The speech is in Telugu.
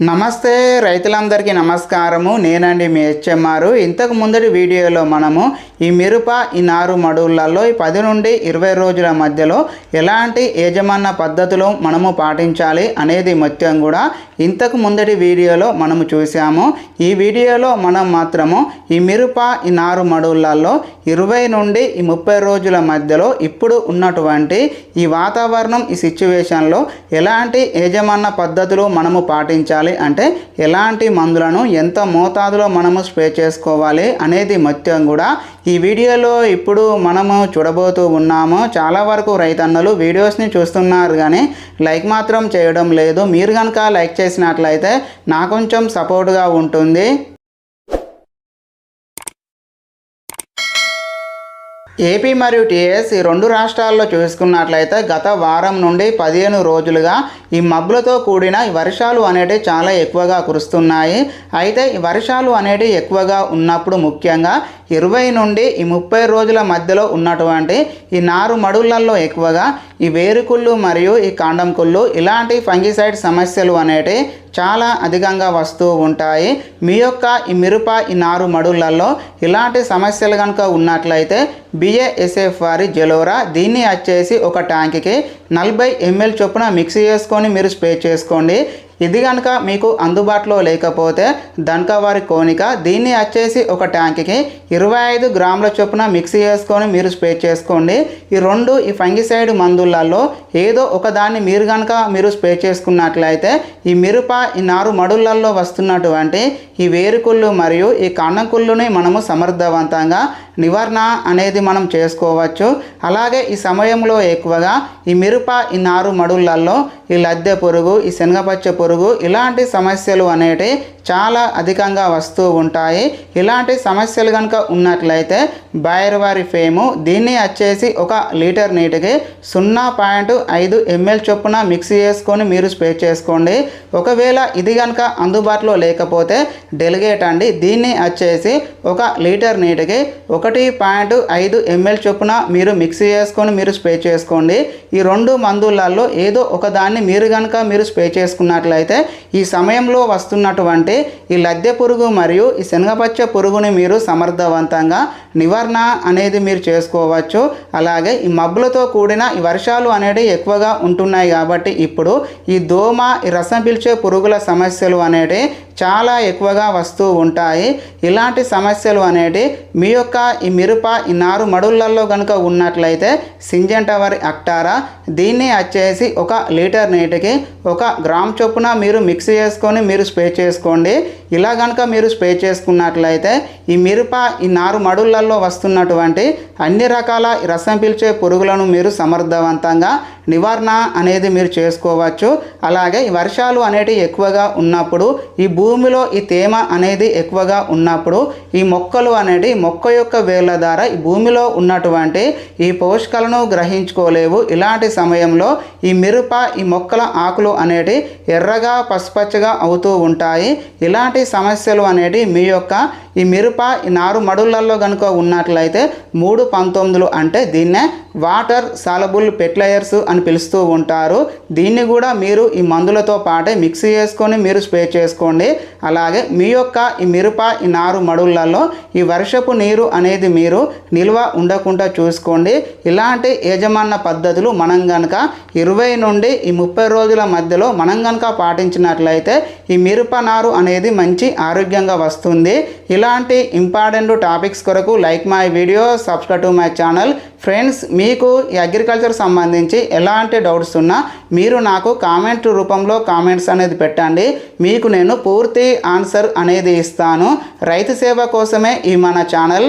నమస్తే రైతులందరికీ నమస్కారము. నేనండి మీ హెచ్ఎంఆర్. ఇంతకు ముందటి వీడియోలో మనము ఈ మిరప ఈ నారు మడువులలో ఈ పది నుండి ఇరవై రోజుల మధ్యలో ఎలాంటి యజమాన పద్ధతులు మనము పాటించాలి అనేది మొత్తం కూడా ఇంతకు ముందటి వీడియోలో మనము చూసాము ఈ వీడియోలో మనం మాత్రము ఈ మిరప ఈ నారు మడువులలో ఇరవై నుండి ఈ ముప్పై రోజుల మధ్యలో ఇప్పుడు ఉన్నటువంటి ఈ వాతావరణం ఈ సిచ్యువేషన్లో ఎలాంటి యజమాన పద్ధతులు మనము పాటించాలి అంటే ఎలాంటి మందులను ఎంత మోతాదులో మనము స్ప్రే చేసుకోవాలి అనేది మొత్తం కూడా ఈ వీడియోలో ఇప్పుడు మనము చూడబోతూ ఉన్నాము. చాలా వరకు రైతన్నలు వీడియోస్ని చూస్తున్నారు కానీ లైక్ మాత్రం చేయడం లేదు. మీరు కనుక లైక్ చేసినట్లయితే నా కొంచెం సపోర్ట్గా ఉంటుంది. ఏపీ మరియు టీఎస్ ఈ రెండు రాష్ట్రాల్లో చూసుకున్నట్లయితే గత వారం నుండి పదిహేను రోజులుగా ఈ మబ్బులతో కూడిన ఈ వర్షాలు అనేటివి చాలా ఎక్కువగా కురుస్తున్నాయి. అయితే ఈ వర్షాలు అనేటివి ఎక్కువగా ఉన్నప్పుడు ముఖ్యంగా ఇరవై నుండి ఈ ముప్పై రోజుల మధ్యలో ఉన్నటువంటి ఈ నారు మడులల్లో ఎక్కువగా ఈ వేరుకుళ్ళు మరియు ఈ కాండం కుళ్ళు ఇలాంటి ఫంగిసైడ్ సమస్యలు అనేటివి చాలా అధికంగా వస్తూ ఉంటాయి. మీ యొక్క ఈ మిరప ఈ నారు మడులలో ఇలాంటి సమస్యలు కనుక ఉన్నట్లయితే బిఏఎస్ఎఫ్ వారి జలోరా దీన్ని వచ్చేసి ఒక ట్యాంక్కి నలభై ఎంఎల్ చొప్పున మిక్సీ చేసుకొని మీరు స్ప్రే చేసుకోండి. ఇది కనుక మీకు అందుబాటులో లేకపోతే దనక వారి కోనిక దీన్ని వచ్చేసి ఒక ట్యాంక్కి ఇరవై ఐదు గ్రాముల చొప్పున మిక్సీ చేసుకొని మీరు స్ప్రే చేసుకోండి. ఈ రెండు ఈ ఫంగిసైడ్ మందులలో ఏదో ఒక దాన్ని మీరు కనుక మీరు స్ప్రే చేసుకున్నట్లయితే ఈ మిరప ఈ నారు మడులలో వస్తున్నటువంటి ఈ వేరుకుళ్ళు మరియు ఈ కన్నకుళ్ళుని మనము సమర్థవంతంగా నివారణ అనేది మనం చేసుకోవచ్చు. అలాగే ఈ సమయంలో ఎక్కువగా ఈ మిరప ఈ నారు మడులలో ఈ లద్దె పురుగు ఈ శనగపచ్చ పురుగు ఇలాంటి సమస్యలు అనేటివి చాలా అధికంగా వస్తూ ఉంటాయి. ఇలాంటి సమస్యలు కనుక ఉన్నట్లయితే బైర్వారి ఫేము దీన్ని వచ్చేసి ఒక లీటర్ నీటికి సున్నా పాయింట్ ఐదు ఎంఎల్ చొప్పున మిక్స్ చేసుకొని మీరు స్ప్రే చేసుకోండి. ఒకవేళ ఇది కనుక అందుబాటులో లేకపోతే డెలిగేట్ అండి. దీన్ని వచ్చేసి ఒక లీటర్ నీటికి ఒకటి పాయింట్ ఐదు ఎంఎల్ చొప్పున మీరు మిక్స్ చేసుకొని మీరు స్ప్రే చేసుకోండి. ఈ రెండు మందులలో ఏదో ఒక దాన్ని మీరు కనుక మీరు స్ప్రే చేసుకున్నట్లయితే ఈ సమయంలో వస్తున్నటువంటి ఈ లద్దె పురుగు మరియు ఈ శనగపచ్చ పురుగుని మీరు సమర్థవంతంగా నివారణ అనేది మీరు చేసుకోవచ్చు. అలాగే ఈ మబ్బులతో కూడిన ఈ వర్షాలు అనేవి ఎక్కువగా ఉంటున్నాయి కాబట్టి ఇప్పుడు ఈ దోమ ఈ రసం పీల్చే పురుగుల సమస్యలు అనేవి చాలా ఎక్కువగా వస్తూ ఉంటాయి. ఇలాంటి సమస్యలు అనేటి మీ యొక్క ఈ మిరప ఈ నారు మడులలో కనుక ఉన్నట్లయితే సింజంటవరి అక్టారా దీన్ని వచ్చేసి ఒక లీటర్ నీటికి ఒక గ్రామ్ చొప్పున మీరు మిక్స్ చేసుకొని మీరు స్ప్రే చేసుకోండి. ఇలా కనుక మీరు స్ప్రే చేసుకున్నట్లయితే ఈ మిరప ఈ నారు మడులలో వస్తున్నటువంటి అన్ని రకాల రసం పీల్చే పురుగులను మీరు సమర్థవంతంగా నివారణ అనేది మీరు చేసుకోవచ్చు. అలాగే ఈ వర్షాలు అనేటివి ఎక్కువగా ఉన్నప్పుడు ఈ భూమిలో ఈ తేమ అనేది ఎక్కువగా ఉన్నప్పుడు ఈ మొక్కలు అనేటి మొక్క యొక్క వేళ్ళ ద్వారా ఈ భూమిలో ఉన్నటువంటి ఈ పోషకాలను గ్రహించుకోలేవు. ఇలాంటి సమయంలో ఈ మిరప ఈ మొక్కల ఆకులు అనేటి ఎర్రగా పసుపచ్చగా అవుతూ ఉంటాయి. ఇలాంటి సమస్యలు అనేటి మీ యొక్క ఈ మిరప ఈ నారు మడులలో కనుక ఉన్నట్లయితే మూడు పంతొమ్మిదిలు అంటే దీన్నే వాటర్ సాలబుల్ పెట్లయర్స్ అని పిలుస్తూ ఉంటారు. దీన్ని కూడా మీరు ఈ మందులతో పాటే మిక్స్ చేసుకొని మీరు స్ప్రే చేసుకోండి. అలాగే మీ యొక్క ఈ మిరప ఈ నారు మడులలో ఈ వర్షపు నీరు అనేది మీరు నిల్వ ఉండకుండా చూసుకోండి. ఇలాంటి యజమాన్న పద్ధతులు మనం కనుక ఇరవై నుండి ఈ ముప్పై రోజుల మధ్యలో మనం కనుక పాటించినట్లయితే ఈ మిరప నారు అనేది మంచి ఆరోగ్యంగా వస్తుంది. ఇలాంటి ఇంపార్టెంట్ టాపిక్స్ కొరకు like my video subscribe to my channel. Friends మీకు ఈ అగ్రికల్చర్ సంబంధించి ఎలాంటి డౌట్స్ ఉన్నా మీరు నాకు కామెంట్ రూపంలో కామెంట్స్ అనేది పెట్టండి. మీకు నేను పూర్తి ఆన్సర్ అనేది ఇస్తాను. రైతు సేవ కోసమే ఈ మన ఛానల్.